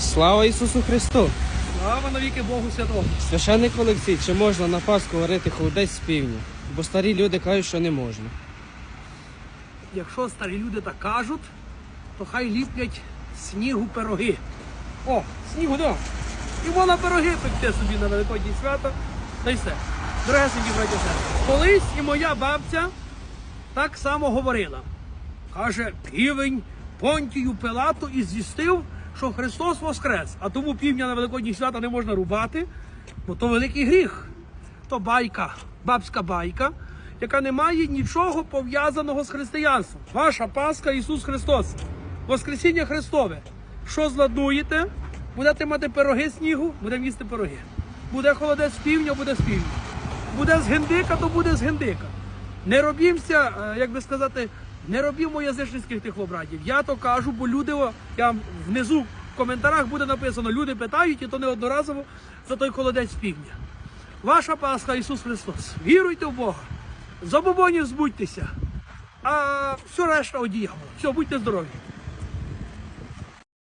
Слава Ісусу Христу! Слава навіки Богу Святому. Священник Олексій, чи можна на Пасху варити холодець з півня? Бо старі люди кажуть, що не можна. Якщо старі люди так кажуть, то хай ліплять снігу пироги. О, снігу, да. І можна пироги пекти собі на Великодні свята. Та й все. Дорогесенькі браті сестри. Колись і моя бабця так само говорила. Каже, півень Понтію Пилату і звістив, що Христос воскрес, а тому півня на Великодні свята не можна рубати, бо то великий гріх. То байка, бабська байка, яка не має нічого пов'язаного з християнством. Ваша Пасха Ісус Христос, Воскресіння Христове. Що зладнуєте? Будете мати пироги снігу, будемо їсти пироги. Буде холодець з півня, буде з півня. Буде з гендика, то буде з гендика. Не робімося, е, як би сказати, не робімо язичницьких тих обрядів. Я то кажу, бо люди, я внизу в коментарях буде написано, люди питають, і то неодноразово за той холодець півдня. Ваша Пасха Ісус Христос. Віруйте в Бога. Забобонів збудьтеся. А все решта одіяло. Все, будьте здорові.